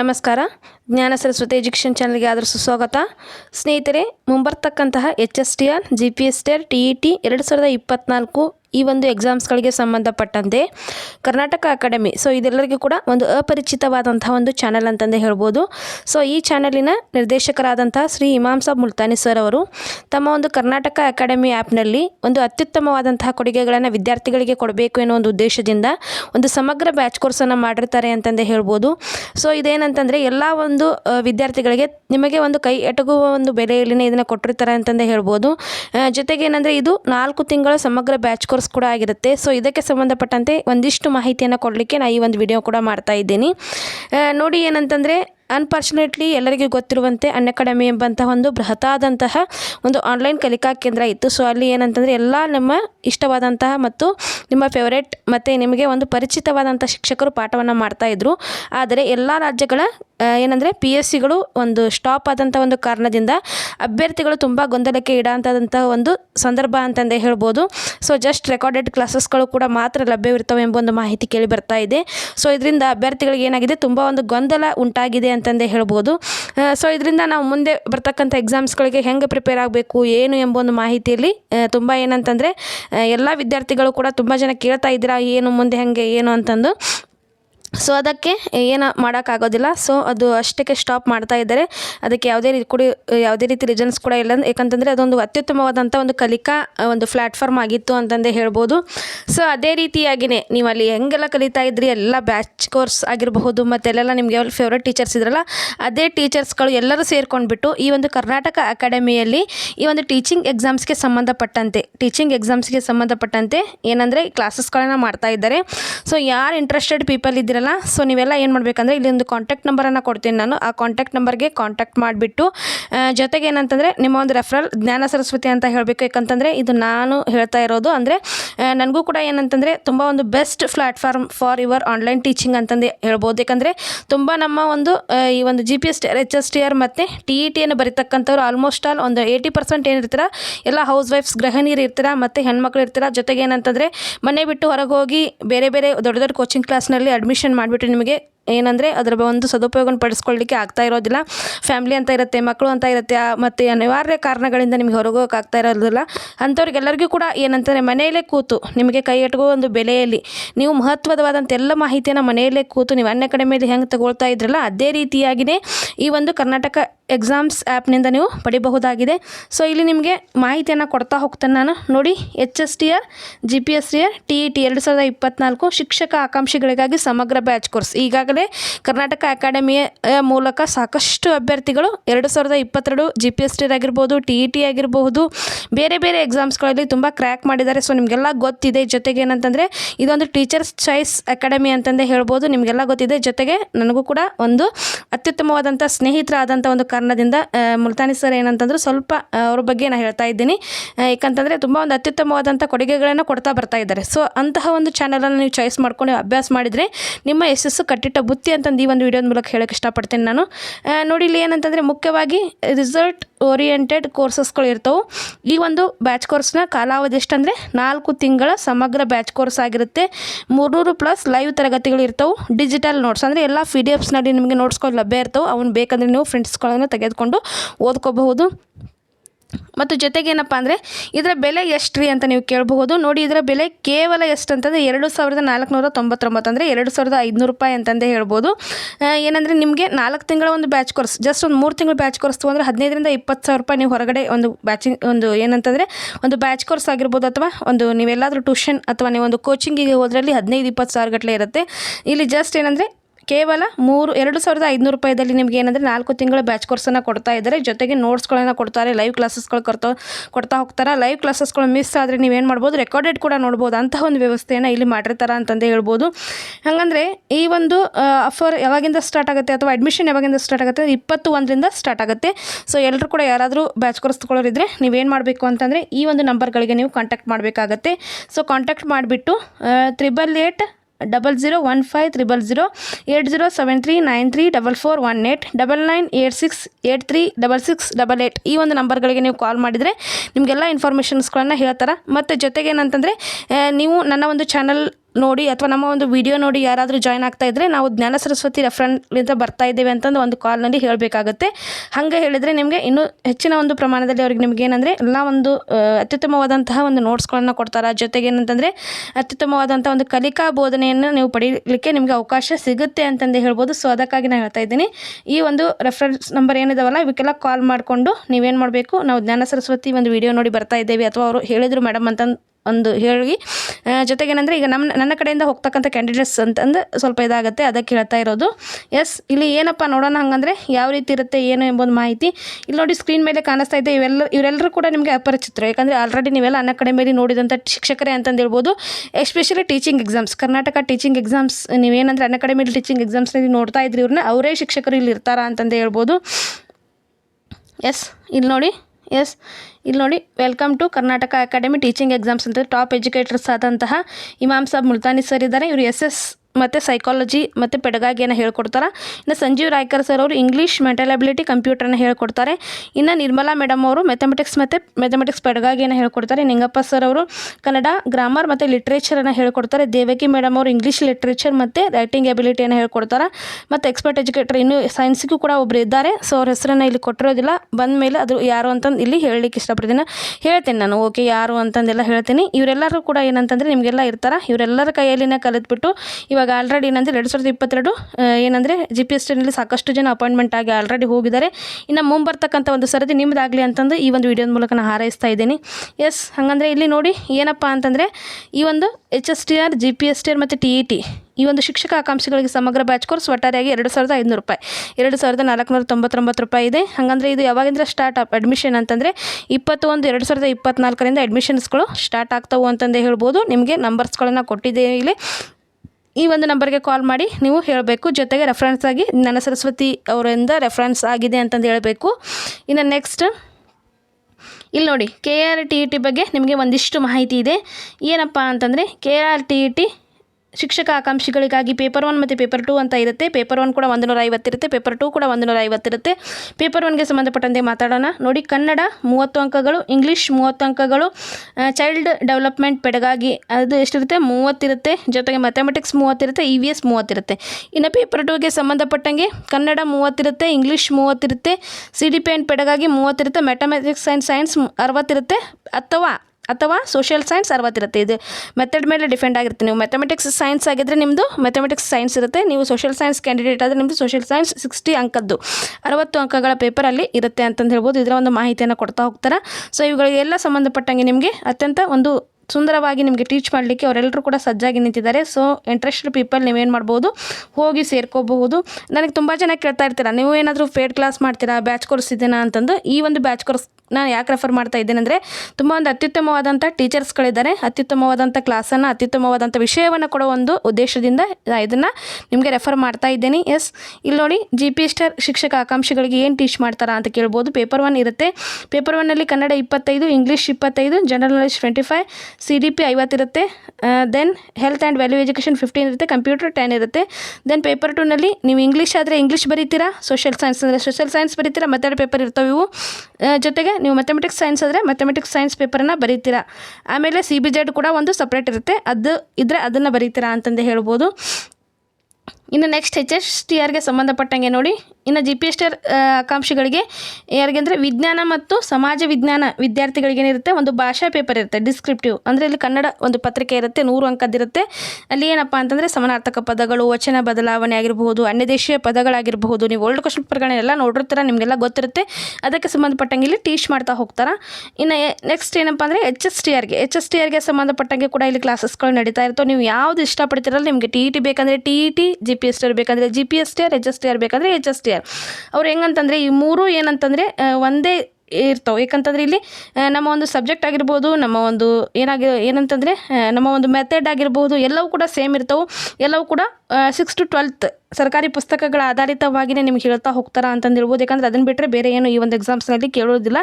ನಮಸ್ಕಾರ. ಜ್ಞಾನ ಸರಸ್ವತಿ ಎಜುಕೇಷನ್ ಚಾನಲ್ಗೆ ಆದರೂ ಸುಸ್ವಾಗತ ಸ್ನೇಹಿತರೆ, ಮುಂಬರ್ತಕ್ಕಂತಹ H S T R, G P S T R, T E T ಎರಡು ಸಾವಿರದ ಇಪ್ಪತ್ತ್ನಾಲ್ಕು ಈ ಒಂದು ಎಕ್ಸಾಮ್ಸ್ಗಳಿಗೆ ಸಂಬಂಧಪಟ್ಟಂತೆ ಕರ್ನಾಟಕ ಅಕಾಡೆಮಿ ಸೊ ಇದೆಲ್ಲರಿಗೂ ಕೂಡ ಒಂದು ಅಪರಿಚಿತವಾದಂಥ ಒಂದು ಚಾನಲ್ ಅಂತಂದೇ ಹೇಳ್ಬೋದು. ಸೊ ಈ ಚಾನಲಿನ ನಿರ್ದೇಶಕರಾದಂತಹ ಶ್ರೀ ಇಮಾಮ್ ಸಾಬ್ ಮುಲ್ತಾನಿ ಸರ್ ಅವರು ತಮ್ಮ ಒಂದು ಕರ್ನಾಟಕ ಅಕಾಡೆಮಿ ಆ್ಯಪ್ನಲ್ಲಿ ಒಂದು ಅತ್ಯುತ್ತಮವಾದಂತಹ ಕೊಡುಗೆಗಳನ್ನು ವಿದ್ಯಾರ್ಥಿಗಳಿಗೆ ಕೊಡಬೇಕು ಅನ್ನೋ ಒಂದು ಉದ್ದೇಶದಿಂದ ಒಂದು ಸಮಗ್ರ ಬ್ಯಾಚ್ ಕೋರ್ಸನ್ನು ಮಾಡಿರ್ತಾರೆ ಅಂತಂದೇ ಹೇಳ್ಬೋದು. ಸೊ ಇದೇನಂತಂದರೆ ಎಲ್ಲ ಒಂದು ವಿದ್ಯಾರ್ಥಿಗಳಿಗೆ ನಿಮಗೆ ಒಂದು ಕೈ ಎಟಗುವ ಒಂದು ಬೆಲೆಯಲ್ಲಿನೇ ಇದನ್ನು ಕೊಟ್ಟಿರ್ತಾರೆ ಅಂತಂದೇ ಹೇಳ್ಬೋದು. ಜೊತೆಗೆ ಏನಂದರೆ ಇದು ನಾಲ್ಕು ತಿಂಗಳ ಸಮಗ್ರ ಬ್ಯಾಚ್ ಕೋರ್ಸ್ ಕೂಡ ಆಗಿರುತ್ತೆ. ಸೊ ಇದಕ್ಕೆ ಸಂಬಂಧಪಟ್ಟಂತೆ ಒಂದಿಷ್ಟು ಮಾಹಿತಿಯನ್ನು ಕೊಡಲಿಕ್ಕೆ ನಾನು ಈ ಒಂದು ವಿಡಿಯೋ ಕೂಡ ಮಾಡ್ತಾ ಇದ್ದೀನಿ. ನೋಡಿ ಏನಂತಂದರೆ ಅನ್ಫಾರ್ಚುನೇಟ್ಲಿ ಎಲ್ಲರಿಗೂ ಗೊತ್ತಿರುವಂತೆ ಅನ್ ಅಕಾಡೆಮಿ ಎಂಬಂತಹ ಒಂದು ಬೃಹತಾದಂತಹ ಒಂದು ಆನ್ಲೈನ್ ಕಲಿಕಾ ಕೇಂದ್ರ ಇತ್ತು. ಸೊ ಅಲ್ಲಿ ಏನಂತಂದರೆ, ಎಲ್ಲ ನಮ್ಮ ಇಷ್ಟವಾದಂತಹ ಮತ್ತು ನಿಮ್ಮ ಫೇವರೇಟ್ ಮತ್ತು ನಿಮಗೆ ಒಂದು ಪರಿಚಿತವಾದಂಥ ಶಿಕ್ಷಕರು ಪಾಠವನ್ನು ಮಾಡ್ತಾಯಿದ್ರು ಆದರೆ ಎಲ್ಲ ರಾಜ್ಯಗಳ ಏನಂದರೆ ಪಿ ಎಸ್ ಸಿಗಳು ಒಂದು ಸ್ಟಾಪ್ ಆದಂಥ ಒಂದು ಕಾರಣದಿಂದ ಅಭ್ಯರ್ಥಿಗಳು ತುಂಬ ಗೊಂದಲಕ್ಕೆ ಇಡೋಂಥದಂಥ ಒಂದು ಸಂದರ್ಭ ಅಂತಂದೇ ಹೇಳ್ಬೋದು. ಸೊ ಜಸ್ಟ್ ರೆಕಾರ್ಡೆಡ್ ಕ್ಲಾಸಸ್ಗಳು ಕೂಡ ಮಾತ್ರ ಲಭ್ಯವಿರ್ತವೆ ಎಂಬ ಒಂದು ಮಾಹಿತಿ ಕೇಳಿ ಬರ್ತಾ ಇದೆ. ಸೊ ಇದರಿಂದ ಅಭ್ಯರ್ಥಿಗಳಿಗೆ ಏನಾಗಿದೆ? ತುಂಬ ಒಂದು ಗೊಂದಲ ಉಂಟಾಗಿದೆ ಅಂತಂದೇ ಹೇಳ್ಬೋದು. ಸೊ ಇದರಿಂದ ನಾವು ಮುಂದೆ ಬರ್ತಕ್ಕಂಥ ಎಕ್ಸಾಮ್ಸ್ಗಳಿಗೆ ಹೆಂಗೆ ಪ್ರಿಪೇರ್ ಆಗಬೇಕು, ಏನು ಎಂಬ ಒಂದು ಮಾಹಿತಿಯಲ್ಲಿ ತುಂಬ ಏನಂತಂದರೆ ಎಲ್ಲ ವಿದ್ಯಾರ್ಥಿಗಳು ಕೂಡ ತುಂಬ ಜನ ಕೇಳ್ತಾ ಇದ್ದೀರಾ, ಏನು ಮುಂದೆ ಹೆಂಗೆ, ಏನು ಅಂತಂದು. ಸೊ ಅದಕ್ಕೆ ಏನು ಮಾಡೋಕ್ಕಾಗೋದಿಲ್ಲ. ಸೊ ಅದು ಅಷ್ಟಕ್ಕೆ ಸ್ಟಾಪ್ ಮಾಡ್ತಾ ಇದ್ದಾರೆ. ಅದಕ್ಕೆ ಯಾವುದೇ ರೀತಿ ಕೂಡ, ಯಾವುದೇ ರೀತಿ ರೀಸನ್ಸ್ ಕೂಡ ಇಲ್ಲ. ಯಾಕಂತಂದರೆ ಅದೊಂದು ಅತ್ಯುತ್ತಮವಾದಂಥ ಒಂದು ಕಲಿಕಾ, ಒಂದು ಪ್ಲ್ಯಾಟ್ಫಾರ್ಮ್ ಆಗಿತ್ತು ಅಂತಂದೇ ಹೇಳ್ಬೋದು. ಸೊ ಅದೇ ರೀತಿಯಾಗಿಯೇ ನೀವು ಅಲ್ಲಿ ಹೆಂಗೆಲ್ಲ ಕಲಿತಾ ಇದ್ರಿ, ಎಲ್ಲ ಬ್ಯಾಚ್ ಕೋರ್ಸ್ ಆಗಿರಬಹುದು ಮತ್ತೆಲ್ಲೆಲ್ಲ ನಿಮಗೆ ಯಾವ ಫೇವ್ರೇಟ್ ಟೀಚರ್ಸ್ ಇದ್ರಲ್ಲ, ಅದೇ ಟೀಚರ್ಸ್ಗಳು ಎಲ್ಲರೂ ಸೇರ್ಕೊಂಡ್ಬಿಟ್ಟು ಈ ಒಂದು ಕರ್ನಾಟಕ ಅಕಾಡೆಮಿಯಲ್ಲಿ ಈ ಒಂದು ಟೀಚಿಂಗ್ ಎಕ್ಸಾಮ್ಸ್ಗೆ ಸಂಬಂಧಪಟ್ಟಂತೆ ಟೀಚಿಂಗ್ ಎಕ್ಸಾಮ್ಸ್ಗೆ ಸಂಬಂಧಪಟ್ಟಂತೆ ಏನಂದರೆ ಕ್ಲಾಸಸ್ಗಳನ್ನ ಮಾಡ್ತಾ ಇದ್ದಾರೆ. ಸೊ ಯಾರು ಇಂಟ್ರೆಸ್ಟೆಡ್ ಪೀಪಲ್ ಇದ್ದೀರಲ್ಲ ಸೊ ನೀವೆಲ್ಲ ಏನು ಮಾಡಬೇಕಂದ್ರೆ ಇಲ್ಲಿ ಒಂದು ಕಾಂಟ್ಯಾಕ್ಟ್ ನಂಬರನ್ನು ಕೊಡ್ತೀನಿ ನಾನು. ಆ ಕಾಂಟ್ಯಾಕ್ಟ್ ನಂಬರ್ಗೆ ಕಾಂಟ್ಯಾಕ್ಟ್ ಮಾಡಿಬಿಟ್ಟು ಜೊತೆಗೆ ಏನಂತಂದರೆ ನಿಮ್ಮ ಒಂದು ರೆಫರಲ್ ಜ್ಞಾನ ಸರಸ್ವತಿ ಅಂತ ಹೇಳಬೇಕು. ಯಾಕಂತಂದರೆ ಇದು ನಾನು ಹೇಳ್ತಾ ಇರೋದು. ಅಂದರೆ ನನಗೂ ಕೂಡ ಏನಂತಂದರೆ ತುಂಬ ಒಂದು best platform for your online teaching ಅಂತಂದು ಹೇಳ್ಬೋದು. ಯಾಕಂದರೆ ತುಂಬ ನಮ್ಮ ಒಂದು ಈ ಒಂದು G P S T H S T R ಮತ್ತು ಟಿ ಇ ಟಿಯನ್ನು ಬರೀತಕ್ಕಂಥವ್ರು ಆಲ್ಮೋಸ್ಟ್ ಆಲ್ ಒಂದು ಏಯ್ಟಿ ಪರ್ಸೆಂಟ್ ಏನಿರ್ತೀರ, ಎಲ್ಲ ಹೌಸ್ ವೈಫ್ಸ್ ಗೃಹಿಣಿಯರು ಇರ್ತೀರ, ಮತ್ತು ಹೆಣ್ಮಕ್ಳು ಇರ್ತೀರ. ಜೊತೆಗೆ ಏನಂತಂದರೆ ಮನೆ ಬಿಟ್ಟು ಹೊರಗೆ ಹೋಗಿ ಬೇರೆ ಬೇರೆ ದೊಡ್ಡ ದೊಡ್ಡ ಕೋಚಿಂಗ್ ಕ್ಲಾಸ್ನಲ್ಲಿ ಅಡ್ಮಿಷನ್ ಮಾಡಿಬಿಟ್ಟು ನಿಮಗೆ ಏನಂದರೆ ಅದರ ಒಂದು ಸದುಪಯೋಗನ ಪಡಿಸ್ಕೊಳ್ಳಿಕ್ಕೆ ಆಗ್ತಾ ಇರೋದಿಲ್ಲ. ಫ್ಯಾಮಿಲಿ ಅಂತ ಇರುತ್ತೆ ಮಕ್ಕಳು ಅಂತ ಇರುತ್ತೆ ಮತ್ತು ಅನಿವಾರ್ಯ ಕಾರಣಗಳಿಂದ ನಿಮಗೆ ಹೊರಗೋಗೋಕೆ ಆಗ್ತಾ ಇರೋದಿಲ್ಲ. ಅಂಥವ್ರಿಗೆಲ್ಲರಿಗೂ ಕೂಡ ಏನಂತಾರೆ ಮನೆಯಲ್ಲೇ ಕೂತು ನಿಮಗೆ ಕೈ ಎಟುಕೋ ಒಂದು ಬೆಲೆಯಲ್ಲಿ ನೀವು ಮಹತ್ವದವಾದಂಥ ಎಲ್ಲ ಮಾಹಿತಿಯನ್ನು ಮನೆಯಲ್ಲೇ ಕೂತು ನೀವು ಅನ್ಯ ಮೇಲೆ ಹೆಂಗೆ ತಗೊಳ್ತಾ ಇದ್ರಲ್ಲ, ಅದೇ ರೀತಿಯಾಗಿಯೇ ಈ ಒಂದು ಕರ್ನಾಟಕ ಎಕ್ಸಾಮ್ಸ್ ಆ್ಯಪ್ನಿಂದ ನೀವು ಪಡಿಬಹುದಾಗಿದೆ. ಸೊ ಇಲ್ಲಿ ನಿಮಗೆ ಮಾಹಿತಿಯನ್ನು ಕೊಡ್ತಾ ಹೋಗ್ತೇನೆ ನಾನು. ನೋಡಿ H S T R G P S T E T ಎರಡು ಸಾವಿರದ ಇಪ್ಪತ್ನಾಲ್ಕು ಶಿಕ್ಷಕ ಆಕಾಂಕ್ಷಿಗಳಿಗಾಗಿ ಸಮಗ್ರ ಬ್ಯಾಚ್ ಕೋರ್ಸ್ ಈಗಾಗಲೇ ಕರ್ನಾಟಕ ಅಕಾಡೆಮಿಯ ಮೂಲಕ ಸಾಕಷ್ಟು ಅಭ್ಯರ್ಥಿಗಳು ಎರಡು ಸಾವಿರದ ಇಪ್ಪತ್ತೆರಡು ಜಿ ಪಿ ಎಸ್ ಟಿ ಆಗಿರ್ಬೋದು ಟಿ ಇ ಟಿ ಆಗಿರಬಹುದು, ಬೇರೆ ಬೇರೆ ಎಕ್ಸಾಮ್ಸ್ಗಳಲ್ಲಿ ತುಂಬ ಕ್ರ್ಯಾಕ್ ಮಾಡಿದ್ದಾರೆ. ಸೊ ನಿಮಗೆಲ್ಲ ಗೊತ್ತಿದೆ. ಜೊತೆಗೆ ಏನಂತಂದರೆ, ಇದೊಂದು ಟೀಚರ್ಸ್ ಚಾಯ್ಸ್ ಅಕಾಡೆಮಿ ಅಂತಂದೇ ಹೇಳ್ಬೋದು. ನಿಮಗೆಲ್ಲ ಗೊತ್ತಿದೆ. ಜೊತೆಗೆ ನನಗೂ ಕೂಡ ಒಂದು ಅತ್ಯುತ್ತಮವಾದಂಥ ಸ್ನೇಹಿತರಾದಂಥ ಒಂದು ಕಾರಣದಿಂದ ಮುಲ್ತಾನಿ ಸರ್ ಏನಂತಂದ್ರೆ ಸ್ವಲ್ಪ ಅವ್ರ ಬಗ್ಗೆ ನಾನು ಹೇಳ್ತಾ ಇದ್ದೀನಿ. ಯಾಕಂತಂದರೆ ತುಂಬ ಒಂದು ಅತ್ಯುತ್ತಮವಾದಂಥ ಕೊಡುಗೆಗಳನ್ನು ಕೊಡ್ತಾ ಬರ್ತಾ ಇದ್ದಾರೆ. ಸೊ ಅಂತಹ ಒಂದು ಚಾನಲನ್ನು ನೀವು ಚಾಯ್ಸ್ ಮಾಡ್ಕೊಂಡು ಅಭ್ಯಾಸ ಮಾಡಿದರೆ, ನಿಮ್ಮ ಯಶಸ್ಸು ಕಟ್ಟಿಟ್ಟ ಬುತ್ತಿ ಅಂತಂದು ಈ ಒಂದು ವಿಡಿಯೋದ ಮೂಲಕ ಹೇಳೋಕ್ಕೆ ಇಷ್ಟಪಡ್ತೀನಿ ನಾನು. ನೋಡಿ ಇಲ್ಲಿ ಏನಂತಂದರೆ ಮುಖ್ಯವಾಗಿ ರಿಸಲ್ಟ್ ಓರಿಯೆಂಟೆಡ್ ಕೋರ್ಸಸ್ಗಳು ಇರ್ತವೆ. ಈ ಒಂದು ಬ್ಯಾಚ್ ಕೋರ್ಸ್ನ ಕಾಲಾವಧಿ ಎಷ್ಟಂದರೆ ನಾಲ್ಕು ತಿಂಗಳ ಸಮಗ್ರ ಬ್ಯಾಚ್ ಕೋರ್ಸ್ ಆಗಿರುತ್ತೆ. ಮೂರ್ನೂರು ಪ್ಲಸ್ ಲೈವ್ ತರಗತಿಗಳು ಇರ್ತವೆ. ಡಿಜಿಟಲ್ ನೋಟ್ಸ್ ಅಂದರೆ ಎಲ್ಲ ಪಿ ಡಿ ಎಫ್ಸ್ನಲ್ಲಿ ನಿಮಗೆ ನೋಟ್ಸ್ಗಳು ಲಭ್ಯ ಇರ್ತವೆ. ಅವ್ನು ಬೇಕಂದರೆ ನೀವು ಫ್ರೆಂಡ್ಸ್ಗಳನ್ನು ತೆಗೆದುಕೊಂಡು ಓದ್ಕೋಬಹುದು. ಮತ್ತು ಜೊತೆಗೆ ಏನಪ್ಪ ಅಂದರೆ ಇದರ ಬೆಲೆ ಎಷ್ಟು ರೀ ಅಂತ ನೀವು ಕೇಳಬಹುದು. ನೋಡಿ, ಇದರ ಬೆಲೆ ಕೇವಲ ಎಷ್ಟು ಅಂತಂದರೆ ಎರಡು ಸಾವಿರದ ನಾಲ್ಕುನೂರ ತೊಂಬತ್ತೊಂಬತ್ತು ಅಂದರೆ ಎರಡು ಸಾವಿರದ ಐದುನೂರು ರೂಪಾಯಿ ಅಂತಂದೇ ಹೇಳ್ಬೋದು. ಏನಂದರೆ ನಿಮಗೆ ನಾಲ್ಕು ತಿಂಗಳ ಒಂದು ಬ್ಯಾಚ್ ಕೋರ್ಸ್, ಜಸ್ಟ್ ಒಂದು ಮೂರು ತಿಂಗಳು ಬ್ಯಾಚ್ ಕೋರ್ಸ್ ತೊಗೊಂಡ್ರೆ ಹದಿನೈದರಿಂದ ಇಪ್ಪತ್ತು ಸಾವಿರ ರೂಪಾಯಿ ನೀವು ಹೊರಗಡೆ ಒಂದು ಬ್ಯಾಚಿಂಗ್, ಒಂದು ಏನಂತಂದರೆ ಒಂದು ಬ್ಯಾಚ್ ಕೋರ್ಸ್ ಆಗಿರ್ಬೋದು ಅಥವಾ ಒಂದು ನೀವೆಲ್ಲಾದರೂ ಟ್ಯೂಷನ್ ಅಥವಾ ನೀವು ಒಂದು ಕೋಚಿಂಗಿಗೆ ಹೋದ್ರಲ್ಲಿ ಹದಿನೈದು ಇಪ್ಪತ್ತು ಸಾವಿರ ಗಟ್ಟಲೆ ಇರುತ್ತೆ. ಇಲ್ಲಿ ಜಸ್ಟ್ ಏನಂದರೆ ಕೇವಲ ಮೂರು, ಎರಡು ಸಾವಿರದ ಐದುನೂರು ರೂಪಾಯಿದಲ್ಲಿ ನಿಮ್ಗೆ ಏನಂದರೆ ನಾಲ್ಕು ತಿಂಗಳ ಬ್ಯಾಚ್ ಕೋರ್ಸನ್ನು ಕೊಡ್ತಾ ಇದ್ದಾರೆ. ಜೊತೆಗೆ ನೋಟ್ಸ್ಗಳನ್ನು ಕೊಡ್ತಾರೆ ಲೈವ್ ಕ್ಲಾಸಸ್ಗಳು ಕೊಡ್ತಾ ಕೊಡ್ತಾ ಹೋಗ್ತಾರೆ. ಲೈವ್ ಕ್ಲಾಸಸ್ಗಳು ಮಿಸ್ ಆದರೆ ಏನು ಮಾಡ್ಬೋದು? ರೆಕಾರ್ಡೆಡ್ ಕೂಡ ನೋಡ್ಬೋದು. ಅಂತಹ ಒಂದು ವ್ಯವಸ್ಥೆಯನ್ನು ಇಲ್ಲಿ ಮಾಡಿರ್ತಾರೆ ಅಂತಂದೇ ಹೇಳ್ಬೋದು. ಹಾಗಂದರೆ ಈ ಒಂದು ಆಫರ್ ಯಾವಾಗಿಂದ ಸ್ಟಾರ್ಟ್ ಆಗುತ್ತೆ ಅಥವಾ ಅಡ್ಮಿಷನ್ ಯಾವಾಗಿಂದ ಸ್ಟಾರ್ಟ್ ಆಗುತ್ತೆ? ಇಪ್ಪತ್ತು ಒಂದರಿಂದ ಸ್ಟಾರ್ಟ್ ಆಗುತ್ತೆ. ಸೊ ಎಲ್ಲರೂ ಕೂಡ ಯಾರಾದರೂ ಬ್ಯಾಚ್ ಕೋರ್ಸ್ ತೊಗೊಳ್ಳೋರಿದ್ರೆ ನೀವೇನು ಮಾಡಬೇಕು ಅಂತಂದರೆ ಈ ಒಂದು ನಂಬರ್ಗಳಿಗೆ ನೀವು ಕಾಂಟ್ಯಾಕ್ಟ್ ಮಾಡಬೇಕಾಗತ್ತೆ. ಸೊ ಕಾಂಟ್ಯಾಕ್ಟ್ ಮಾಡಿಬಿಟ್ಟು triple eight double zero one five triple zero eight zero seven three nine three double four one eight double nine eight six eight three double six double eight ಈ ಒಂದು ನಂಬರ್ಗಳಿಗೆ ನೀವು ಕಾಲ್ ಮಾಡಿದರೆ ನಿಮಗೆಲ್ಲ ಇನ್ಫಾರ್ಮೇಷನ್ಸ್ಗಳನ್ನ ಹೇಳ್ತಾರೆ. ಮತ್ತು ಜೊತೆಗೆ ಏನಂತಂದರೆ ನೀವು ನನ್ನ ಒಂದು ಚಾನಲ್ ನೋಡಿ ಅಥವಾ ನಮ್ಮ ಒಂದು ವಿಡಿಯೋ ನೋಡಿ ಯಾರಾದರೂ ಜಾಯ್ನ್ ಆಗ್ತಾ ಇದ್ದರೆ ನಾವು ಜ್ಞಾನ ಸರಸ್ವತಿ ರೆಫರೆನ್ಲಿಂದ ಬರ್ತಾ ಇದ್ದೇವೆ ಅಂತಂದು ಒಂದು ಕಾಲ್ನಲ್ಲಿ ಹೇಳಬೇಕಾಗುತ್ತೆ. ಹಾಗೆ ಹೇಳಿದರೆ ನಿಮಗೆ ಇನ್ನೂ ಹೆಚ್ಚಿನ ಒಂದು ಪ್ರಮಾಣದಲ್ಲಿ ಅವ್ರಿಗೆ ನಿಮ್ಗೆ ಏನಂದರೆ ಎಲ್ಲ ಒಂದು ಅತ್ಯುತ್ತಮವಾದಂತಹ ಒಂದು ನೋಟ್ಸ್ಗಳನ್ನು ಕೊಡ್ತಾರೆ. ಜೊತೆಗೆ ಏನಂತಂದರೆ ಅತ್ಯುತ್ತಮವಾದಂಥ ಒಂದು ಕಲಿಕಾ ಬೋಧನೆಯನ್ನು ನೀವು ಪಡೀಲಿಕ್ಕೆ ನಿಮಗೆ ಅವಕಾಶ ಸಿಗುತ್ತೆ ಅಂತಂದು ಹೇಳ್ಬೋದು. ಸೊ ಅದಕ್ಕಾಗಿ ನಾನು ಹೇಳ್ತಾ ಇದ್ದೀನಿ. ಈ ಒಂದು ರೆಫರೆನ್ಸ್ ನಂಬರ್ ಏನಿದಾವಲ್ಲ, ಇವಕ್ಕೆಲ್ಲ ಕಾಲ್ ಮಾಡಿಕೊಂಡು ನೀವೇನು ಮಾಡಬೇಕು? ನಾವು ಜ್ಞಾನ ಸರಸ್ವತಿ ಒಂದು ವಿಡಿಯೋ ನೋಡಿ ಬರ್ತಾ ಇದ್ದೇವೆ ಅಥವಾ ಅವರು ಹೇಳಿದರು ಮೇಡಮ್ ಅಂತಂದು ಒಂದು ಹೇಳಿ. ಜೊತೆಗೇನಂದರೆ ಈಗ ನಮ್ಮ ನನ್ನ ಕಡೆಯಿಂದ ಹೋಗ್ತಕ್ಕಂಥ ಕ್ಯಾಂಡಿಡೇಟ್ಸ್ ಅಂತಂದು ಸ್ವಲ್ಪ ಇದಾಗುತ್ತೆ, ಅದಕ್ಕೆ ಹೇಳ್ತಾ ಇರೋದು. ಎಸ್ ಇಲ್ಲಿ ಏನಪ್ಪ ನೋಡೋಣ ಹಂಗಂದರೆ ಯಾವ ರೀತಿ ಇರುತ್ತೆ, ಏನು ಎಂಬುದು ಮಾಹಿತಿ. ಇಲ್ಲಿ ನೋಡಿ ಸ್ಕ್ರೀನ್ ಮೇಲೆ ಕಾಣಿಸ್ತಾ ಇದೆ, ಇವೆಲ್ಲ, ಇವರೆಲ್ಲರೂ ಕೂಡ ನಿಮಗೆ ಅಪರಿಚಿತರು. ಯಾಕಂದರೆ ಆಲ್ರೆಡಿ ನೀವೆಲ್ಲ ಅನ್ನ ಮೇಲೆ ನೋಡಿದಂಥ ಶಿಕ್ಷಕರೇ ಅಂತಂದು ಹೇಳ್ಬೋದು. Especially teaching exams Karnataka teaching exams ನೀವೇನಂದರೆ ಅನ್ನ ಮೇಲೆ ಟೀಚಿಂಗ್ ಎಕ್ಸಾಮ್ಸ್ನಲ್ಲಿ ನೋಡ್ತಾ ಇದ್ರಿ ಇವ್ರನ್ನ, ಅವರೇ ಶಿಕ್ಷಕರು ಇಲ್ಲಿ ಇರ್ತಾರಾ ಅಂತಂದು ಹೇಳ್ಬೋದು. ಎಸ್ ಇಲ್ಲಿ ನೋಡಿ. ಎಸ್. ಇಲ್ಲಿ ನೋಡಿ welcome to Karnataka academy teaching exams ಅಂತ ಟಾಪ್ ಎಜುಕೇಟರ್ಸ್ ಆದಂತಹ ಇಮಾಮ್ ಸಾಬ್ ಮುಲ್ತಾನಿ ಸರ್ ಇದ್ದಾರೆ. ಇವರು ಎಸ್ ಎಸ್ ಮತ್ತು ಸೈಕಾಲಜಿ ಮತ್ತು ಪೆಡಗಾಗಿಯನ್ನು ಹೇಳ್ಕೊಡ್ತಾರೆ. ಇನ್ನು ಸಂಜೀವ್ ರಾಯ್ಕರ್ ಸರ್ ಅವರು ಇಂಗ್ಲೀಷ್ ಮೆಂಟಲ್ ಕಂಪ್ಯೂಟರ್ನ ಹೇಳ್ಕೊಡ್ತಾರೆ. ಇನ್ನು ನಿರ್ಮಲಾ ಮೇಡಮ್ ಅವರು ಮೆಥಮೆಟಿಕ್ಸ್ ಮತ್ತು ಮೆಥಮೆಟಿಕ್ಸ್ ಪೆಡಗಾಗಿಯನ್ನು ಹೇಳ್ಕೊಡ್ತಾರೆ. ನಿಂಗಪ್ಪ ಸರ್ ಅವರು ಕನ್ನಡ ಗ್ರಾಮರ್ ಮತ್ತು ಲಿಟ್ರೇಚರನ್ನು ಹೇಳ್ಕೊಡ್ತಾರೆ. ದೇವಕಿ ಮೇಡಮ್ ಅವರು ಇಂಗ್ಲೀಷ್ ಲಿಟ್ರೇಚರ್ ಮತ್ತು ರೈಟಿಂಗ್ ಎಬಿಲಿಟಿಯನ್ನು ಹೇಳ್ಕೊಡ್ತಾರೆ. ಮತ್ತು ಎಕ್ಸ್ಪರ್ಟ್ ಎಜುಕೇಟರ್ ಇನ್ನು ಸೈನ್ಸ್ಗೂ ಕೂಡ ಒಬ್ಬರು ಇದ್ದಾರೆ. ಸೊ ಅವ್ರ ಹೆಸರನ್ನು ಇಲ್ಲಿ ಕೊಟ್ಟಿರೋದಿಲ್ಲ. ಬಂದ ಮೇಲೆ ಅದು ಯಾರು ಅಂತಂದು ಇಲ್ಲಿ ಹೇಳಲಿಕ್ಕೆ ಇಷ್ಟಪಡ್ತೀನಿ. ಹೇಳ್ತೀನಿ ನಾನು. ಓಕೆ ಯಾರು ಅಂತಂದೆಲ್ಲ ಹೇಳ್ತೀನಿ. ಇವರೆಲ್ಲರೂ ಕೂಡ ಏನಂತಂದರೆ ನಿಮಗೆಲ್ಲ ಇರ್ತಾರೆ. ಇವರೆಲ್ಲರ ಕೈಯಲ್ಲಿನೇ ಕಲಿತ್ಬಿಟ್ಟು ಇವಾಗ ಆಲ್ರೆಡಿ ಏನಂದರೆ ಎರಡು ಸಾವಿರದ ಇಪ್ಪತ್ತೆರಡು ಏನಂದರೆ ಜಿ ಪಿ ಎಸ್ ಟಿನಲ್ಲಿ ಸಾಕಷ್ಟು ಜನ ಅಪಾಯಿಂಟ್ಮೆಂಟ್ ಆಗಿ ಆಲ್ರೆಡಿ ಹೋಗಿದ್ದಾರೆ. ಇನ್ನು ಮುಂಬರ್ತಕ್ಕಂಥ ಒಂದು ಸರದಿ ನಿಮ್ಮದಾಗಲಿ ಅಂತಂದು ಈ ಒಂದು ವಿಡಿಯೋದ ಮೂಲಕ ನಾನು ಹಾರೈಸ್ತಾ ಇದ್ದೀನಿ. ಎಸ್ ಹಾಗಂದರೆ ಇಲ್ಲಿ ನೋಡಿ ಏನಪ್ಪ ಅಂತಂದರೆ ಈ ಒಂದು H S T R G P S T R ಮತ್ತು ಟಿ ಇ ಟಿ ಈ ಒಂದು ಶಿಕ್ಷಕ ಆಕಾಂಕ್ಷಿಗಳಿಗೆ ಸಮಗ್ರ ಬ್ಯಾಚ್ ಕೋರ್ಸ್ ಒಟ್ಟಾರೆಯಾಗಿ ಎರಡು ಸಾವಿರದ ಐನೂರು ರೂಪಾಯಿ, ಎರಡು ಸಾವಿರದ ನಾಲ್ಕುನೂರ ತೊಂಬತ್ತೊಂಬತ್ತು ರೂಪಾಯಿ ಇದೆ. ಹಾಗಂದರೆ ಇದು ಯಾವಾಗಿಂದ ಸ್ಟಾರ್ಟ್ ಅಪ್ ಅಡ್ಮಿಷನ್ ಅಂತಂದರೆ ಇಪ್ಪತ್ತೊಂದು, ಎರಡು ಸಾವಿರದ ಇಪ್ಪತ್ನಾಲ್ಕರಿಂದ ಅಡ್ಮಿಷನ್ಸ್ಗಳು ಸ್ಟಾರ್ಟ್ ಆಗ್ತವು ಅಂತಂದೇ ಹೇಳ್ಬೋದು. ನಿಮಗೆ ನಂಬರ್ಸ್ಗಳನ್ನು ಕೊಟ್ಟಿದ್ದೇವೆ ಇಲ್ಲಿ. ಈ ಒಂದು ನಂಬರ್ಗೆ ಕಾಲ್ ಮಾಡಿ ನೀವು ಹೇಳಬೇಕು. ಜೊತೆಗೆ ರೆಫರೆನ್ಸ್ ಆಗಿ ನನ್ನ ಸರಸ್ವತಿ ಅವರಿಂದ ರೆಫರೆನ್ಸ್ ಆಗಿದೆ ಅಂತಂದು ಹೇಳಬೇಕು. ಇನ್ನು ನೆಕ್ಸ್ಟ್ ಇಲ್ಲಿ ನೋಡಿ K R T E T ಬಗ್ಗೆ ನಿಮಗೆ ಒಂದಿಷ್ಟು ಮಾಹಿತಿ ಇದೆ. ಏನಪ್ಪ ಅಂತಂದರೆ K R T E T ಶಿಕ್ಷಕ ಆಕಾಂಕ್ಷಿಗಳಿಗಾಗಿ ಪೇಪರ್ ಒನ್ ಮತ್ತು ಪೇಪರ್ ಟು ಅಂತ ಇರುತ್ತೆ. ಪೇಪರ್ ಒನ್ ಕೂಡ ಒಂದು ನೂರ ಐವತ್ತಿರುತ್ತೆ ಪೇಪರ್ ಟು ಕೂಡ ಒಂದು ನೂರ ಐವತ್ತಿರುತ್ತೆ ಪೇಪರ್ ಒನ್ಗೆ ಸಂಬಂಧಪಟ್ಟಂತೆ ಮಾತಾಡೋಣ. ನೋಡಿ, ಕನ್ನಡ ಮೂವತ್ತು ಅಂಕಗಳು, ಇಂಗ್ಲೀಷ್ ಮೂವತ್ತು ಅಂಕಗಳು ಚೈಲ್ಡ್ ಡೆವಲಪ್ಮೆಂಟ್ ಪೆಡಗಾಗಿ ಅದು ಎಷ್ಟಿರುತ್ತೆ? ಮೂವತ್ತಿರುತ್ತೆ ಜೊತೆಗೆ ಮ್ಯಾಥಮೆಟಿಕ್ಸ್ ಮೂವತ್ತಿರುತ್ತೆ ಇ ವಿ ಎಸ್ ಮೂವತ್ತಿರುತ್ತೆ ಇನ್ನು ಪೇಪರ್ ಟೂಗೆ ಸಂಬಂಧಪಟ್ಟಂಗೆ ಕನ್ನಡ ಮೂವತ್ತಿರುತ್ತೆ English ಮೂವತ್ತಿರುತ್ತೆ C D P and pedagogy ಮೂವತ್ತಿರುತ್ತೆ mathematics and science ಅರವತ್ತಿರುತ್ತೆ ಅಥವಾ ಅಥವಾ ಸೋಷಿಯಲ್ ಸೈನ್ಸ್ ಅರವತ್ತಿರುತ್ತೆ ಇದು ಮೆಥಡ್ ಮೇಲೆ ಡಿಪೆಂಡ್ ಆಗಿರುತ್ತೆ. ನೀವು ಮ್ಯಾಥಮೆಟಿಕ್ಸ್ ಸೈನ್ಸ್ ಆಗಿದ್ದರೆ ನಿಮ್ಮದು ಮ್ಯಾಥಮೆಟಿಕ್ಸ್ ಸೈನ್ಸ್ ಇರುತ್ತೆ. ನೀವು ಸೋಷಿಯಲ್ ಸೈನ್ಸ್ ಕ್ಯಾಂಡಿಡೇಟ್ ಆದರೆ ನಿಮ್ಮದು ಸೋಷಿಯಲ್ ಸೈನ್ಸ್ ಸಿಕ್ಸ್ಟಿ ಅಂಕದ್ದು. ಅರವತ್ತು ಅಂಕಗಳ ಪೇಪರಲ್ಲಿ ಇರುತ್ತೆ ಅಂತಂದು ಹೇಳ್ಬೋದು. ಇದರ ಒಂದು ಮಾಹಿತಿಯನ್ನು ಕೊಡ್ತಾ ಹೋಗ್ತಾರೆ. ಸೊ ಇವುಗಳಿಗೆಲ್ಲ ಸಂಬಂಧಪಟ್ಟಂಗೆ ನಿಮಗೆ ಅತ್ಯಂತ ಒಂದು ಸುಂದರವಾಗಿ ನಿಮಗೆ ಟೀಚ್ ಮಾಡಲಿಕ್ಕೆ ಅವರೆಲ್ಲರೂ ಕೂಡ ಸಜ್ಜಾಗಿ ನಿಂತಿದ್ದಾರೆ. ಸೊ ಇಂಟ್ರೆಸ್ಟೆಡ್ ಪೀಪಲ್ ನೀವೇನು ಮಾಡ್ಬೋದು? ಹೋಗಿ ಸೇರ್ಕೋಬಹುದು. ನನಗೆ ತುಂಬ ಜನ ಕೇಳ್ತಾ ಇರ್ತೀರ. ನೀವು ಏನಾದರೂ ಪೇಡ್ ಕ್ಲಾಸ್ ಮಾಡ್ತೀರಾ? ಬ್ಯಾಚ್ ಕೋರ್ಸ್ ಇದೆಯಾ ಅಂತಂದು. ಈ ಒಂದು ಬ್ಯಾಚ್ ಕೋರ್ಸ್ ನಾನು ಯಾಕೆ ರೆಫರ್ ಮಾಡ್ತಾ ಇದ್ದೇನೆ ಅಂದರೆ ತುಂಬ ಒಂದು ಅತ್ಯುತ್ತಮವಾದಂಥ ಟೀಚರ್ಸ್ಗಳಿದ್ದಾರೆ. ಅತ್ಯುತ್ತಮವಾದಂಥ ಕ್ಲಾಸನ್ನು ಅತ್ಯುತ್ತಮವಾದಂಥ ವಿಷಯವನ್ನು ಕೊಡೋ ಒಂದು ಉದ್ದೇಶದಿಂದ ಇದನ್ನು ನಿಮಗೆ ರೆಫರ್ ಮಾಡ್ತಾ ಇದ್ದೀನಿ. ಎಸ್ ಇಲ್ಲಿ ನೋಡಿ ಜಿ ಪಿ ಸ್ಟಾರ್ ಶಿಕ್ಷಕ ಆಕಾಂಕ್ಷಿಗಳಿಗೆ ಏನು ಟೀಚ್ ಮಾಡ್ತಾರಾ ಅಂತ ಕೇಳ್ಬೋದು. ಪೇಪರ್ ಒನ್ ಇರುತ್ತೆ. ಪೇಪರ್ ಒನ್ನಲ್ಲಿ ಕನ್ನಡ ಇಪ್ಪತ್ತೈದು ಇಂಗ್ಲೀಷ್ ಇಪ್ಪತ್ತೈದು general knowledge twenty five C D P ಐವತ್ತಿರುತ್ತೆ then health and value education fifteen ಇರುತ್ತೆ ಕಂಪ್ಯೂಟರ್ ಟೆನ್ ಇರುತ್ತೆ. ದೆನ್ ಪೇಪರ್ ಟೂನಲ್ಲಿ ನೀವು ಇಂಗ್ಲೀಷ್ ಆದರೆ ಇಂಗ್ಲೀಷ್ ಬರೀತೀರಾ ಸೋಷಿಯಲ್ ಸೈನ್ಸ್ ಅಂದರೆ ಸೋಷಿಯಲ್ ಸೈನ್ಸ್ ಬರೀತೀರಾ ಮೆಥಡ್ ಪೇಪರ್ ಇರ್ತವೆ ಇವು. ಜೊತೆಗೆ ನೀವು ಮ್ಯಾಥಮೆಟಿಕ್ಸ್ ಸೈನ್ಸ್ ಆದರೆ ಮ್ಯಾಥಮೆಟಿಕ್ಸ್ ಸೈನ್ಸ್ ಪೇಪರನ್ನು ಬರೀತೀರಾ? ಆಮೇಲೆ ಸಿ ಬಿ ಜೆಡ್ ಕೂಡ ಒಂದು ಸಪ್ರೇಟ್ ಇರುತ್ತೆ. ಅದು ಇದ್ದರೆ ಅದನ್ನು ಬರೀತೀರಾ ಅಂತಂದು ಹೇಳ್ಬೋದು. ಇನ್ನು ನೆಕ್ಸ್ಟ್ ಹೆಚ್ ಎಸ್ ಟಿ ಆರ್ಗೆ ಸಂಬಂಧಪಟ್ಟಂಗೆ ನೋಡಿ. ಇನ್ನು G P S T R ಆಕಾಂಕ್ಷಿಗಳಿಗೆ ಯಾರಿಗೆ ಅಂದರೆ ವಿಜ್ಞಾನ ಮತ್ತು ಸಮಾಜ ವಿಜ್ಞಾನ ವಿದ್ಯಾರ್ಥಿಗಳಿಗೇನಿರುತ್ತೆ ಒಂದು ಭಾಷಾ ಪೇಪರ್ ಇರುತ್ತೆ ಡಿಸ್ಕ್ರಿಪ್ಟಿವ್ ಅಂದರೆ ಇಲ್ಲಿ ಕನ್ನಡ ಒಂದು ಪತ್ರಿಕೆ ಇರುತ್ತೆ, ನೂರು ಅಂಕದ್ದಿರುತ್ತೆ ಅಲ್ಲಿ ಏನಪ್ಪ ಅಂತಂದರೆ ಸಮಾನಾರ್ಥಕ ಪದಗಳು, ವಚನ ಬದಲಾವಣೆ ಆಗಿರಬಹುದು, ಅನ್ಯದೇಶೀಯ ಪದಗಳಾಗಿರಬಹುದು. ನೀವು ಓಲ್ಡ್ ಕ್ವಶನ್ ಪೇಪರ್ಗಳನ್ನೆಲ್ಲ ನೋಡಿರ್ತೀರ, ನಿಮಗೆಲ್ಲ ಗೊತ್ತಿರುತ್ತೆ. ಅದಕ್ಕೆ ಸಂಬಂಧಪಟ್ಟಂಗೆ ಇಲ್ಲಿ ಟೀಚ್ ಮಾಡ್ತಾ ಹೋಗ್ತಾರೆ. ಇನ್ನು ನೆಕ್ಸ್ಟ್ ಏನಪ್ಪ ಅಂದರೆ ಎಚ್ ಎಸ್ ಟಿ ಆರ್ಗೆ ಎಚ್ ಎಸ್ ಟಿ ಆರ್ಗೆ ಸಂಬಂಧಪಟ್ಟಂಗೆ ಕೂಡ ಇಲ್ಲಿ ಕ್ಲಾಸಸ್ಗಳು ನಡೀತಾ ಇರ್ತವೆ. ನೀವು ಯಾವುದು ಇಷ್ಟಪಡ್ತೀರಲ್ಲ, ನಿಮಗೆ ಟಿ ಇ ಟಿ ಬೇಕಂದರೆ T E T G P S T R ಬೇಕಂದರೆ G P S T R H S T R ಬೇಕಂದರೆ ಎಚ್ ಎಸ್ ಟಿ ಆರ್ ಅವ್ರು ಹೆಂಗಂತಂದರೆ ಈ ಮೂರು ಏನಂತಂದರೆ ಒಂದೇ ಇರ್ತವೆ. ಏಕಂತಂದ್ರೆ ಇಲ್ಲಿ ನಮ್ಮ ಒಂದು ಸಬ್ಜೆಕ್ಟ್ ಆಗಿರ್ಬೋದು, ನಮ್ಮ ಒಂದು ಏನಾಗಿ, ಏನಂತಂದರೆ ನಮ್ಮ ಒಂದು ಮೆಥಡ್ ಆಗಿರ್ಬೋದು, ಎಲ್ಲವೂ ಕೂಡ ಸೇಮ್ ಇರ್ತವೆ. ಎಲ್ಲವೂ ಕೂಡ ಸಿಕ್ಸ್ ಟು ಟ್ವೆಲ್ತ್ ಸರ್ಕಾರಿ ಪುಸ್ತಕಗಳ ಆಧಾರಿತವಾಗಿಯೇ ನಿಮ್ಗೆ ಹೇಳ್ತಾ ಹೋಗ್ತಾರ ಅಂತಂದು ಹೇಳ್ಬೋದು ಯಾಕಂದ್ರೆ ಅದನ್ನು ಬಿಟ್ಟರೆ ಬೇರೆ ಏನು ಈ ಒಂದು ಎಕ್ಸಾಮ್ಸ್ನಲ್ಲಿ ಕೇಳೋದಿಲ್ಲ.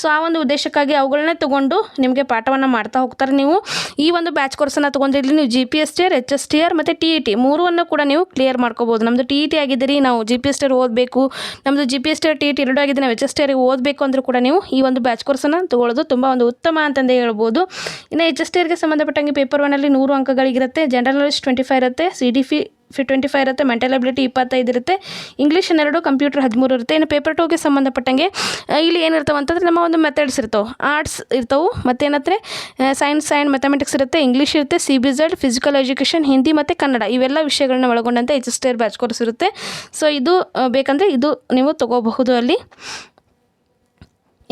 ಸೊ ಆ ಒಂದು ಉದ್ದೇಶಕ್ಕಾಗಿ ಅವುಗಳನ್ನೇ ತಗೊಂಡು ನಿಮಗೆ ಪಾಠವನ್ನು ಮಾಡ್ತಾ ಹೋಗ್ತಾರೆ ನೀವು. ಈ ಒಂದು ಬ್ಯಾಚ್ ಕೋರ್ಸನ್ನು ತೊಗೊಂಡಿರಲಿ ನೀವು G P S T R H S T R ಮತ್ತು ಟಿ ಇ ಟಿ ಮೂರನ್ನು ಕೂಡ ನೀವು ಕ್ಲಿಯರ್ ಮಾಡ್ಕೋಬೋದು. ನಮ್ಮದು ಟಿ ಇ ಟಿ ಆಗಿದ್ದೀರಿ, ನಾವು G P S T R ಓದಬೇಕು. ನಮ್ಮದು G P S T R T E T ಎರಡೂ ಆಗಿದೆ ನಾವು ಎಚ್ ಎಸ್ ಟಿ ಓದಬೇಕು ಅಂದರೂ ಕೂಡ ನೀವು ಈ ಒಂದು ಬ್ಯಾಚ್ ಕೋರ್ಸನ್ನು ತೊಗೊಳ್ಳೋದು ತುಂಬ ಒಂದು ಉತ್ತಮ ಅಂತಂದೇ ಹೇಳ್ಬೋದು. ಇನ್ನು ಎಚ್ ಎಸ್ ಟಿ ಆರ್ಗೆ ಸಂಬಂಧಪಟ್ಟಂಗೆ ಪೇಪರ್ ಒನ್ನಲ್ಲಿ ನೂರು ಅಂಕಗಳಿಗಿರುತ್ತೆ ಜನರಲ್ ನಾಲೆಜ್ ಟ್ವೆಂಟಿ ಫೈವ್ ಇರುತ್ತೆ C D P P twenty five ಇರುತ್ತೆ ಮೆಂಟಲ್ ಅಬಿಲಿಟಿ ಇಪ್ಪತ್ತೈದು ಇರುತ್ತೆ ಇಂಗ್ಲೀಷ್ ಹನ್ನೆರಡು ಕಂಪ್ಯೂಟರ್ ಹದಿಮೂರು ಇರುತ್ತೆ, ಇನ್ನು ಪೇಪರ್ ಟೂಗೆ ಸಂಬಂಧಪಟ್ಟಂಗೆ ಇಲ್ಲಿ ಏನಿರ್ತಾವೆ ಅಂತಂದರೆ ನಮ್ಮ ಒಂದು ಮೆಥಡ್ಸ್ ಇರ್ತಾವೆ. ಆರ್ಟ್ಸ್ ಇರ್ತವೆ, ಮತ್ತೇನಂದರೆ ಸೈನ್ಸ್ ಆ್ಯಂಡ್ ಮ್ಯಾಥಮೆಟಿಕ್ಸ್ ಇರುತ್ತೆ ಇಂಗ್ಲೀಷ್ ಇರುತ್ತೆ C B Z physical education Hindi ಮತ್ತು ಕನ್ನಡ ಇವೆಲ್ಲ ವಿಷಯಗಳನ್ನ ಒಳಗೊಂಡಂತೆ H S T R batch course ಇರುತ್ತೆ. ಸೊ ಇದು ಬೇಕಂದರೆ ಇದು ನೀವು ತೊಗೋಬಹುದು ಅಲ್ಲಿ.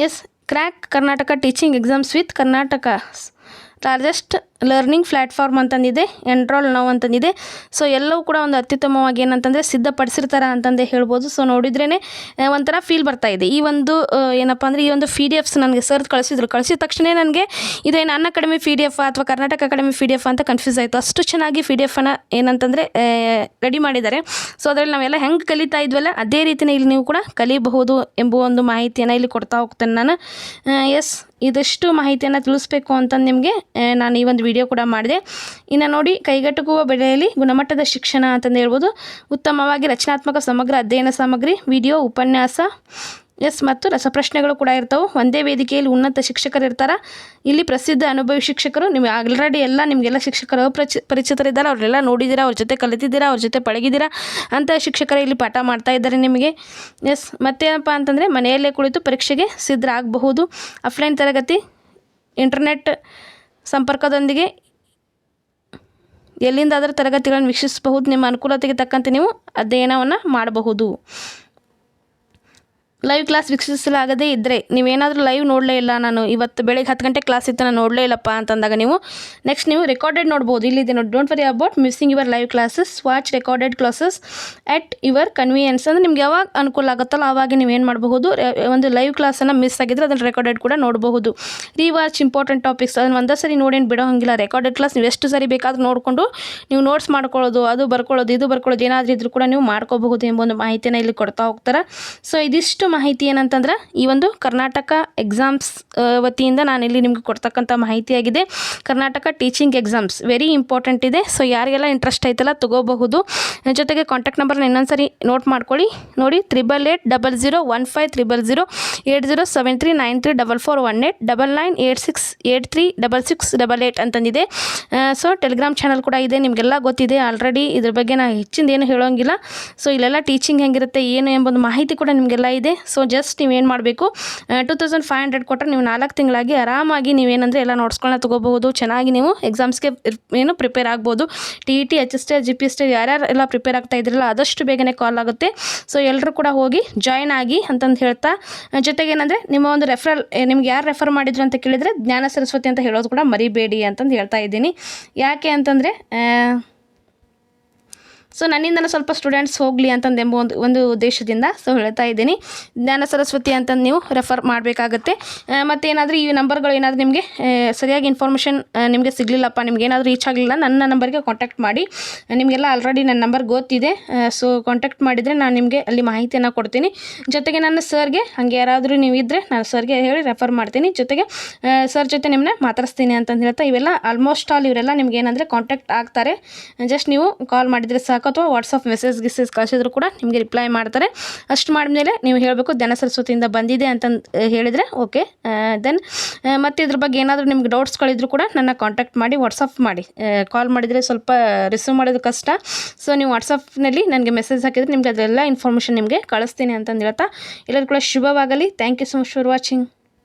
Yes crack Karnataka teaching exams with Karnataka largest learning platform ಅಂತಂದಿದೆ enrol now ಅಂತಂದಿದೆ. ಸೊ ಎಲ್ಲವೂ ಕೂಡ ಒಂದು ಅತ್ಯುತ್ತಮವಾಗಿ ಏನಂತಂದರೆ ಸಿದ್ಧಪಡಿಸಿರ್ತಾರೆ ಅಂತಂದೇ ಹೇಳ್ಬೋದು. ಸೊ ನೋಡಿದ್ರೇ ಒಂಥರ ಫೀಲ್ ಬರ್ತಾ ಇದೆ. ಈ ಒಂದು ಏನಪ್ಪ ಅಂದರೆ ಈ ಒಂದು ಪಿ ಡಿ ಎಫ್ಸ್ ನನಗೆ ಸರ್ ಕಳಿಸಿದ್ರು. ಕಳಿಸಿದ ತಕ್ಷಣ ನನಗೆ ಇದೇನು ಅನ್ನ ಅಕಾಡೆಮಿ ಪಿ ಡಿ ಎಫ್ ಅಥವಾ Karnataka academy P D F ಅಂತ ಕನ್ಫ್ಯೂಸ್ ಆಯಿತು. ಅಷ್ಟು ಚೆನ್ನಾಗಿ ಪಿ ಡಿ ಎಫನ್ನು ಏನಂತಂದರೆ ರೆಡಿ ಮಾಡಿದ್ದಾರೆ. ಸೊ ಅದರಲ್ಲಿ ನಾವೆಲ್ಲ ಹೆಂಗೆ ಕಲಿತಾ ಇದ್ವಲ್ಲ, ಅದೇ ರೀತಿಯೇ ಇಲ್ಲಿ ನೀವು ಕೂಡ ಕಲಿಬಹುದು ಎಂಬುವ ಒಂದು ಮಾಹಿತಿಯನ್ನು ಇಲ್ಲಿ ಕೊಡ್ತಾ ಹೋಗ್ತೇನೆ ನಾನು. ಎಸ್ ಇದಷ್ಟು ಮಾಹಿತಿಯನ್ನು ತಿಳಿಸ್ಬೇಕು ಅಂತಂದು ನಿಮಗೆ ನಾನು ಈ ಒಂದು ವಿಡಿಯೋ ಕೂಡ ಮಾಡಿದೆ. ಇನ್ನು ನೋಡಿ, ಕೈಗೆಟುಕುವ ಬೆಲೆಯಲ್ಲಿ ಗುಣಮಟ್ಟದ ಶಿಕ್ಷಣ ಅಂತಂದು ಹೇಳ್ಬೋದು. ಉತ್ತಮವಾಗಿ ರಚನಾತ್ಮಕ ಸಮಗ್ರ ಅಧ್ಯಯನ ಸಾಮಗ್ರಿ ವಿಡಿಯೋ ಉಪನ್ಯಾಸ, ಎಸ್ ಮತ್ತು ರಸಪ್ರಶ್ನೆಗಳು ಕೂಡ ಇರ್ತವೆ. ಒಂದೇ ವೇದಿಕೆಯಲ್ಲಿ ಉನ್ನತ ಶಿಕ್ಷಕರು ಇರ್ತಾರೆ. ಇಲ್ಲಿ ಪ್ರಸಿದ್ಧ ಅನುಭವಿ ಶಿಕ್ಷಕರು ನಿಮಗೆ ಆಲ್ರೆಡಿ ಎಲ್ಲ ನಿಮಗೆಲ್ಲ ಶಿಕ್ಷಕರು ಪರಿಚಿತರಿದ್ದಾರೆ. ಅವರೆಲ್ಲ ನೋಡಿದ್ದೀರಾ ಅವ್ರ ಜೊತೆ ಕಲಿತಿದ್ದೀರಾ, ಅವ್ರ ಜೊತೆ ಪಳಗಿದ್ದೀರಾ ಅಂತ ಶಿಕ್ಷಕರು ಇಲ್ಲಿ ಪಾಠ ಮಾಡ್ತಾ ಇದ್ದಾರೆ ನಿಮಗೆ. ಎಸ್, ಮತ್ತೇನಪ್ಪ ಅಂತಂದರೆ ಮನೆಯಲ್ಲೇ ಕುಳಿತು ಪರೀಕ್ಷೆಗೆ ಸಿದ್ಧರಾಗಬಹುದು. ಆಫ್ಲೈನ್ ತರಗತಿ ಇಂಟರ್ನೆಟ್ ಸಂಪರ್ಕದೊಂದಿಗೆ ಎಲ್ಲಿಂದಾದರೂ ತರಗತಿಗಳನ್ನು ವೀಕ್ಷಿಸಬಹುದು. ನಿಮ್ಮ ಅನುಕೂಲತೆಗೆ ತಕ್ಕಂತೆ ನೀವು ಅಧ್ಯಯನವನ್ನು ಮಾಡಬಹುದು. ಲೈವ್ ಕ್ಲಾಸ್ ವೀಕ್ಷಿಸಲಾಗದೇ ಇದ್ದರೆ ನೀವೇನಾದರೂ ಲೈವ್ ನೋಡಲೇ ಇಲ್ಲ. ನಾನು ಇವತ್ತು ಬೆಳಗ್ಗೆ ಹತ್ತು ಗಂಟೆ ಕ್ಲಾಸ್ ಇತ್ತು, ನಾನು ನೋಡಲೇ ಇಲ್ಲಪ್ಪ ಅಂತಂದಾಗ ನೀವು ನೆಕ್ಸ್ಟ್ ನೀವು ರೆಕಾರ್ಡೆಡ್ ನೋಡ್ಬೋದು. ಇಲ್ಲಿದೆ ನೋಡಿ don't worry about missing your live classes watch recorded classes at your convenience ಅಂದರೆ ನಿಮ್ಗೆ ಯಾವಾಗ ಅನುಕೂಲ ಆಗುತ್ತಲ್ಲ ಆವಾಗ ನೀವು ಏನು ಮಾಡಬಹುದು? ಒಂದು ಲೈವ್ ಕ್ಲಾಸನ್ನು ಮಿಸ್ ಆಗಿದ್ರೆ ಅದನ್ನು ರೆಕಾರ್ಡೆಡ್ ಕೂಡ ನೋಡಬಹುದು. ರಿವಾಚ್ ಇಂಪಾರ್ಟೆಂಟ್ ಟಾಪಿಕ್ಸ್ ಅದನ್ನು ಒಂದೇ ಸರಿ ನೋಡೇನು ಬಿಡೋ ಹಂಗಿಲ್ಲ. ರೆಕಾರ್ಡೆಡ್ ಕ್ಲಾಸ್ ನೀವು ಎಷ್ಟು ಸರಿ ಬೇಕಾದ್ರೂ ನೋಡಿಕೊಂಡು ನೀವು ನೋಟ್ಸ್ ಮಾಡ್ಕೊಳ್ಳೋದು, ಅದು ಬರ್ಕೊಳ್ಳೋದು, ಇದು ಬರ್ಕೊಳ್ಳೋದು ಏನಾದರೂ ಇದ್ರೂ ಕೂಡ ನೀವು ಮಾಡ್ಕೋಬಹುದು ಎಂಬ ಒಂದು ಮಾಹಿತಿಯನ್ನು ಇಲ್ಲಿ ಕೊಡ್ತಾ ಹೋಗ್ತಾರೆ. ಸೊ ಇದಿಷ್ಟು ಮಾಹಿತಿ ಏನಂತಂದ್ರೆ, ಈ ಒಂದು ಕರ್ನಾಟಕ ಎಕ್ಸಾಮ್ಸ್ ವತಿಯಿಂದ ನಾನು ಇಲ್ಲಿ ನಿಮ್ಗೆ ಕೊಡ್ತಕ್ಕಂಥ ಮಾಹಿತಿಯಾಗಿದೆ Karnataka teaching exams very important ಇದೆ. ಸೊ ಯಾರಿಗೆಲ್ಲ ಇಂಟ್ರೆಸ್ಟ್ ಐತಲ್ಲ, ತಗೋಬಹುದು. ಜೊತೆಗೆ ಕಾಂಟ್ಯಾಕ್ಟ್ ನಂಬರ್ನ ಇನ್ನೊಂದ್ಸರಿ ನೋಟ್ ಮಾಡ್ಕೊಳ್ಳಿ. ನೋಡಿ triple eight double zero one five triple zero eight zero seven three nine three double four one eight double nine eight six eight three double six double eight ಅಂತಂದಿದೆ. So Telegram channel ಕೂಡ ಇದೆ, ನಿಮಗೆಲ್ಲ ಗೊತ್ತಿದೆ. Already ಇದ್ರ ಬಗ್ಗೆ ನಾನು ಹೆಚ್ಚಿಂದ ಏನು ಹೇಳೋಂಗಿಲ್ಲ. So ಇಲ್ಲೆಲ್ಲ teaching ಹೆಂಗಿರುತ್ತೆ, ಏನು ಎಂಬುದು ಮಾಹಿತಿ ಕೂಡ ನಿಮಗೆಲ್ಲ ಇದೆ. ಸೊ ಜಸ್ಟ್ ನೀವೇನು ಮಾಡಬೇಕು? ಟೂ ತೌಸಂಡ್ ಫೈವ್ ಹಂಡ್ರೆಡ್ ಕೊಟ್ಟರೆ ನೀವು ನಾಲ್ಕು ತಿಂಗಳಾಗಿ ಆರಾಮಾಗಿ ನೀವೇನಂದರೆ ಎಲ್ಲ ನೋಟ್ಸ್ಗಳನ್ನ ತೊಗೋಬಹುದು. ಚೆನ್ನಾಗಿ ನೀವು ಎಕ್ಸಾಮ್ಸ್ಗೆ ಏನು ಪ್ರಿಪೇರ್ ಆಗ್ಬೋದು. T E T H S T G P S T ಯಾರ್ಯಾರು ಎಲ್ಲ ಪ್ರಿಪೇರ್ ಆಗ್ತಾ ಇದ್ರಲ್ಲ, ಆದಷ್ಟು ಬೇಗನೆ ಕಾಲ್ ಆಗುತ್ತೆ. ಸೊ ಎಲ್ಲರೂ ಕೂಡ ಹೋಗಿ ಜಾಯ್ನ್ ಆಗಿ ಅಂತಂದು ಹೇಳ್ತಾ ಜೊತೆಗೇನಂದರೆ ನಿಮ್ಮ ಒಂದು ರೆಫರಲ್ ನಿಮ್ಗೆ ಯಾರು ರೆಫರ್ ಮಾಡಿದ್ರು ಅಂತ ಕೇಳಿದರೆ ಜ್ಞಾನ ಸರಸ್ವತಿ ಅಂತ ಹೇಳೋದು ಕೂಡ ಮರಿಬೇಡಿ ಅಂತಂದು ಹೇಳ್ತಾ ಇದ್ದೀನಿ. ಯಾಕೆ ಅಂತಂದರೆ ಸೊ ನನ್ನಿಂದಲೂ ಸ್ವಲ್ಪ ಸ್ಟೂಡೆಂಟ್ಸ್ ಹೋಗಲಿ ಅಂತಂದು ಎಂಬ ಒಂದು ಒಂದು ಉದ್ದೇಶದಿಂದ ಸೊ ಹೇಳ್ತಾ ಇದ್ದೀನಿ. ಜ್ಞಾನ ಸರಸ್ವತಿ ಅಂತಂದು ನೀವು ರೆಫರ್ ಮಾಡಬೇಕಾಗತ್ತೆ. ಮತ್ತು ಏನಾದರೂ ಈ ನಂಬರ್ಗಳು ಏನಾದರೂ ನಿಮಗೆ ಸರಿಯಾಗಿ ಇನ್ಫಾರ್ಮೇಷನ್ ನಿಮಗೆ ಸಿಗಲಿಲ್ಲಪ್ಪ, ನಿಮ್ಗೆ ಏನಾದರೂ ರೀಚ್ ಆಗಲಿಲ್ಲ, ನನ್ನ ನಂಬರ್ಗೆ ಕಾಂಟ್ಯಾಕ್ಟ್ ಮಾಡಿ. ನಿಮಗೆಲ್ಲ ಆಲ್ರೆಡಿ ನನ್ನ ನಂಬರ್ ಗೊತ್ತಿದೆ. ಸೊ ಕಾಂಟ್ಯಾಕ್ಟ್ ಮಾಡಿದರೆ ನಾನು ನಿಮಗೆ ಅಲ್ಲಿ ಮಾಹಿತಿಯನ್ನು ಕೊಡ್ತೀನಿ. ಜೊತೆಗೆ ನನ್ನ ಸರ್ಗೆ ಹಾಗೆ ಯಾರಾದರೂ ನೀವು ಇದ್ದರೆ ನಾನು ಸರ್ಗೆ ಹೇಳಿ ರೆಫರ್ ಮಾಡ್ತೀನಿ. ಜೊತೆಗೆ ಸರ್ ಜೊತೆ ನಿಮ್ಮನ್ನ ಮಾತಾಡಿಸ್ತೀನಿ ಅಂತಂದು ಹೇಳ್ತಾ ಇವೆಲ್ಲ. ಆಲ್ಮೋಸ್ಟ್ ಆಲ್ ಇವರೆಲ್ಲ ನಿಮ್ಗೆ ಏನಂದರೆ ಕಾಂಟ್ಯಾಕ್ಟ್ ಆಗ್ತಾರೆ. ಜಸ್ಟ್ ನೀವು ಕಾಲ್ ಮಾಡಿದರೆ ಸಾಕು. ಅಥವಾ ವಾಟ್ಸಪ್ ಮೆಸೇಜ್ ಗಿಸೇಜ್ ಕಳಿಸಿದ್ರು ಕೂಡ ನಿಮಗೆ ರಿಪ್ಲೈ ಮಾಡ್ತಾರೆ. ಅಷ್ಟು ಮಾಡಿದ್ಮೇಲೆ ನೀವು ಹೇಳಬೇಕು ಧನ ಸರಸ್ವತಿಯಿಂದ ಬಂದಿದೆ ಅಂತ ಹೇಳಿದರೆ ಓಕೆ ದೆನ್ ಮತ್ತು ಇದ್ರ ಬಗ್ಗೆ ಏನಾದರೂ ನಿಮ್ಗೆ ಡೌಟ್ಸ್ಗಳಿದ್ರು ಕೂಡ ನನ್ನ ಕಾಂಟ್ಯಾಕ್ಟ್ ಮಾಡಿ ವಾಟ್ಸಪ್ ಮಾಡಿ. ಕಾಲ್ ಮಾಡಿದರೆ ಸ್ವಲ್ಪ ರಿಸೀವ್ ಮಾಡೋದು ಕಷ್ಟ. ಸೊ ನೀವು ವಾಟ್ಸಪ್ನಲ್ಲಿ ನನಗೆ ಮೆಸೇಜ್ ಹಾಕಿದರೆ ನಿಮಗೆ ಅದೆಲ್ಲ ಇನ್ಫಾರ್ಮೇಷನ್ ನಿಮಗೆ ಕಳಿಸ್ತೀನಿ ಅಂತಂದು ಹೇಳ್ತಾ, ಎಲ್ಲರೂ ಕೂಡ ಶುಭವಾಗಲಿ. Thank you so much for watching